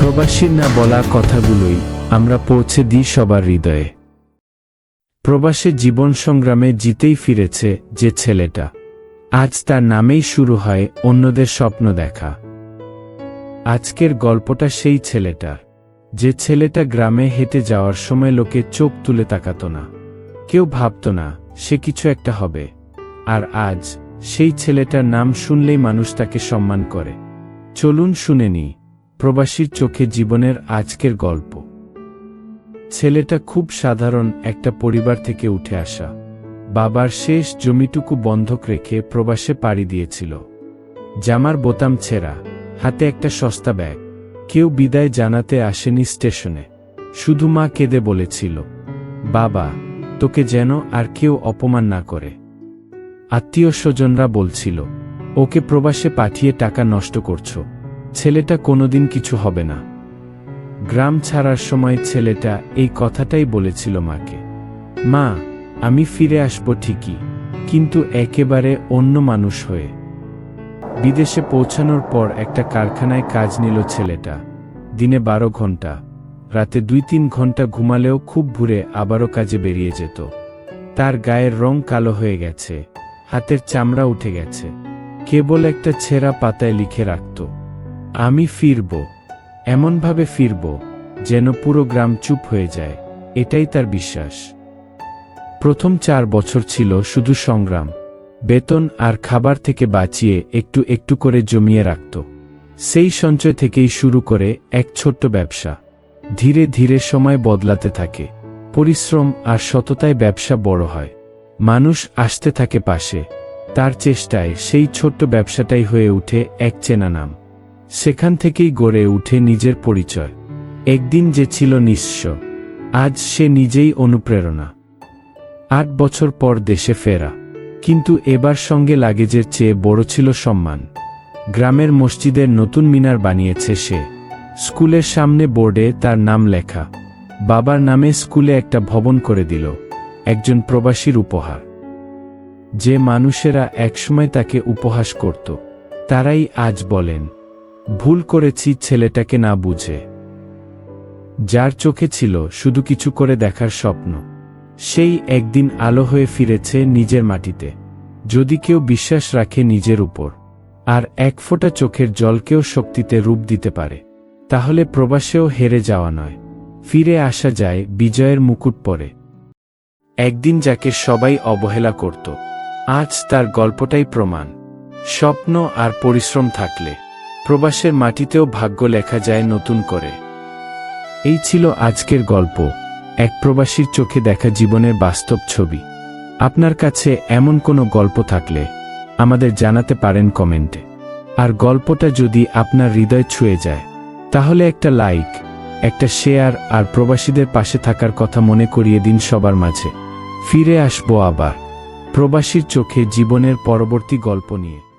প্রবাসীর না বলা কথাগুলোই আমরা পৌঁছে দিই সবার হৃদয়ে। প্রবাসে জীবন সংগ্রামে জিতেই ফিরেছে যে ছেলেটা। আজ তার নামেই শুরু হয় অন্যদের স্বপ্ন দেখা। আজকের গল্পটা সেই ছেলেটার। যে ছেলেটা গ্রামে হেঁটে যাওয়ার সময় লোকে চোখ তুলে তাকাত না। কেউ ভাবত না, সে কিছু একটা হবে। আর আজ সেই ছেলেটার নাম শুনলেই মানুষ তাকে সম্মান করে। চলুন শুনে নি প্রবাসীর চোখে জীবনের আজকের গল্প। ছেলেটা খুব সাধারণ একটা পরিবার থেকে উঠে আসা। বাবার শেষ জমিটুকু বন্ধক রেখে প্রবাসে পাড়ি দিয়েছিল। জামার বোতাম ছেঁড়া, হাতে একটা সস্তা ব্যাগ। কেউ বিদায় জানাতে আসেনি স্টেশনে। শুধু মা কেঁদে বলেছিল, বাবা, তোকে যেন আর কেউ অপমান না করে। আত্মীয় স্বজনরা বলছিল, ওকে প্রবাসে পাঠিয়ে টাকা নষ্ট করছ। ছেলেটা কোনোদিন কিছু হবে না। গ্রাম ছাড়ার সময় ছেলেটা এই কথাটাই বলেছিল মাকে। মা, আমি ফিরে আসব ঠিকই, কিন্তু একেবারে অন্য মানুষ হয়ে। বিদেশে পৌঁছানোর পর একটা কারখানায় কাজ নিল ছেলেটা। দিনে বারো ঘণ্টা রাতে দুই তিন ঘণ্টা ঘুমালেও খুব ভুরে আবারও কাজে বেরিয়ে যেত। তার গায়ের রং কালো হয়ে গেছে, হাতের চামড়া উঠে গেছে। কেবল একটা ছেঁড়া পাতায় লিখে রাখত। আমি ফিরব, এমনভাবে ফিরব, যেন পুরো গ্রাম চুপ হয়ে যায়, এটাই তার বিশ্বাস। প্রথম চার বছর ছিল শুধু সংগ্রাম, বেতন আর খাবার থেকে বাঁচিয়ে একটু একটু করে জমিয়ে রাখত। সেই সঞ্চয় থেকেই শুরু করে এক ছোট্ট ব্যবসা। ধীরে ধীরে সময় বদলাতে থাকে, পরিশ্রম আর সততায় ব্যবসা বড় হয়। মানুষ আসতে থাকে পাশে, তার চেষ্টায় সেই ছোট্ট ব্যবসাটাই হয়ে উঠে এক চেনা নাম। সেখান থেকেই গড়ে উঠে নিজের পরিচয়। একদিন যে ছিল নিঃস্ব, আজ সে নিজেই অনুপ্রেরণা। আট বছর পর দেশে ফেরা, কিন্তু এবার সঙ্গে লাগেজের চেয়ে বড় ছিল সম্মান। গ্রামের মসজিদের নতুন মিনার বানিয়েছে সে। স্কুলের সামনে বোর্ডে তার নাম লেখা। বাবার নামে স্কুলে একটা ভবন করে দিল, একজন প্রবাসীর উপহার। যে মানুষেরা একসময় তাকে উপহাস করত, তারাই আজ বলেন ভুল করেছি ছেলেটাকে না বুঝে। যার চোখে ছিল শুধু কিছু করে দেখার স্বপ্ন। সেই একদিন আলো হয়ে ফিরেছে নিজের মাটিতে। যদি কেউ বিশ্বাস রাখে নিজের উপর, আর এক ফোঁটা চোখের জলকেও শক্তিতে রূপ দিতে পারে, তাহলে প্রবাসেও হেরে যাওয়া নয়। ফিরে আসা যায় বিজয়ের মুকুট পরে। একদিন যাকে সবাই অবহেলা করত, আজ তার গল্পটাই প্রমাণ। স্বপ্ন আর পরিশ্রম থাকলে। প্রবাসের মাটিতেও ভাগ্য লেখা যায় নতুন করে। এই ছিল আজকের গল্প, এক প্রবাসীর চোখে দেখা জীবনের বাস্তব ছবি। আপনার কাছে এমন কোনো গল্প থাকলে আমাদের জানাতে পারেন কমেন্টে। আর গল্পটা যদি আপনার হৃদয় ছুঁয়ে যায়, তাহলে একটা লাইক, একটা শেয়ার আর প্রবাসীদের পাশে থাকার কথা মনে করিয়ে দিন সবার মাঝে। ফিরে আসব আবার প্রবাসীর চোখে জীবনের পরবর্তী গল্প নিয়ে।